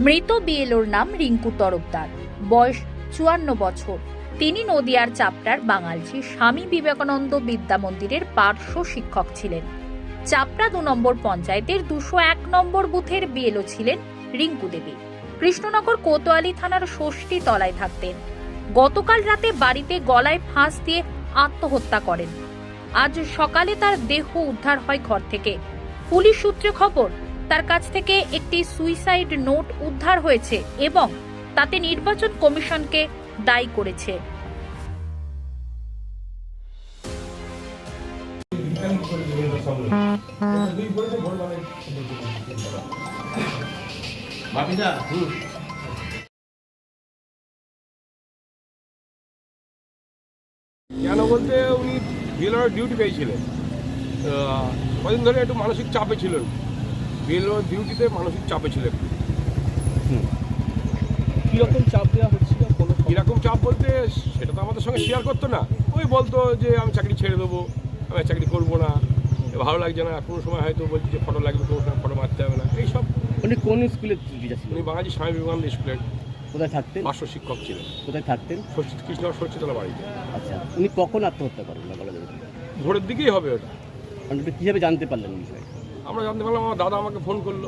মৃত বিএলওর নাম রিঙ্কু তরফদার। বয়স চুয়ান্ন বছর। তিনি নদিয়ার চাপড়ার বাঙালছি স্বামী বিবেকানন্দ বিদ্যা মন্দিরের পার্শ্ব শিক্ষক ছিলেন। চাপড়া দু নম্বর পঞ্চায়েতের দুশো এক নম্বর বুথের বিএলও ছিলেন রিঙ্কু দেবী। কৃষ্ণনগর কোতোয়ালি থানার ষষ্ঠী তলায় থাকতেন। গতকাল রাতে বাড়িতে গলায় ফাঁস দিয়ে আত্মহত্যা করেন। আজ সকালে তার দেহ উদ্ধার হয় ঘর থেকে। পুলিশ সূত্রে খবর তার কাছ থেকে একটি সুইসাইড নোট উদ্ধার হয়েছে এবং তাতে নির্বাচন কমিশনকে দায়ী করেছে। বাপিদা কেন বলতে উনি বিএলওর ডিউটি পেয়েছিলেন। আহ, কদিন ধরে একটু মানসিক চাপে ছিলেন। বিএলওর ডিউটিতে মানসিক চাপে ছিলেন। কীরকম চাপ দেওয়া হচ্ছিল কোনো কীরকম চাপ বলতে সেটা তো আমাদের সঙ্গে শেয়ার করতো না। ওই বলতো যে আমি চাকরি ছেড়ে দেবো আমি চাকরি করব না। ভালো লাগছে না কোনো সময় হয়তো বলছি যে ফটো লাগবে কোনো সময় ফটো মারতে হবে না। এইসব। উনি কোন স্কুলে টিচার ছিলেন? উনি বাঙালি স্বামী বিবেকানন্দ স্কুলের কোথায় থাকতেন? পার্শ্ব শিক্ষক ছিলেন। কোথায় থাকতেন? কৃষ্ণ সচ্চিতলা বাড়িতে। আচ্ছা উনি কখন আত্মহত্যা করেন? না বলা যাবে ভোরের দিকেই হবে ওটা। মানে আপনি কীভাবে জানতে পারলেন বিষয়? আমরা জানতে পারলাম আমার দাদা আমাকে ফোন করল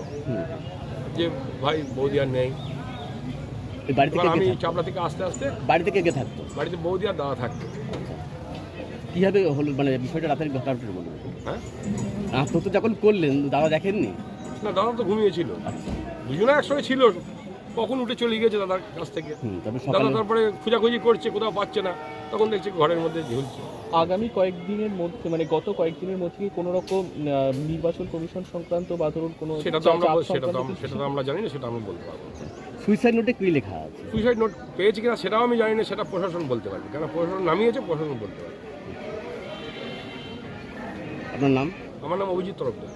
যে ভাই বৌদি আর নেই। ওই বাড়িতে আমি চাপড়া থেকে আস্তে আস্তে বাড়িতে কে কে থাকতো? বাড়িতে বৌদি আর দাদা থাকতো। কীভাবে হলো মানে বিষয়টা রাতের ঘটনাটা বলুন হ্যাঁ? আত্মহত্যা যখন করলেন দাদা দেখেননি? না দাদা তো ঘুমিয়েছিল। আচ্ছা। দুজনে একসঙ্গে ছিল। কখন উঠে চলে গিয়েছে দাদার কাছ থেকে? দাদা তারপরে খোঁজাখুঁজি করছে কোথাও পাচ্ছে না। তখন দেখছে ঘরের মধ্যে ঝুলছে। আগামী কয়েকদিনের মধ্যে মানে গত কয়েকদিনের মধ্যে কি কোনো রকম নির্বাচন কমিশন সংক্রান্ত বা ধরুন কোনো সেটা তো আমরা সেটা তো সেটা তো আমরা জানি না সেটা আমি বলতে পারব সুইসাইড নোটে কি লেখা আছে? সুইসাইড নোট পেয়েছি কিনা সেটাও আমি জানি না সেটা প্রশাসন বলতে পারবে। কেন প্রশাসন নামিয়েছে প্রশাসন বলতে পারবে। আপনার নাম? আমার নাম অভিজিৎ তরফদার।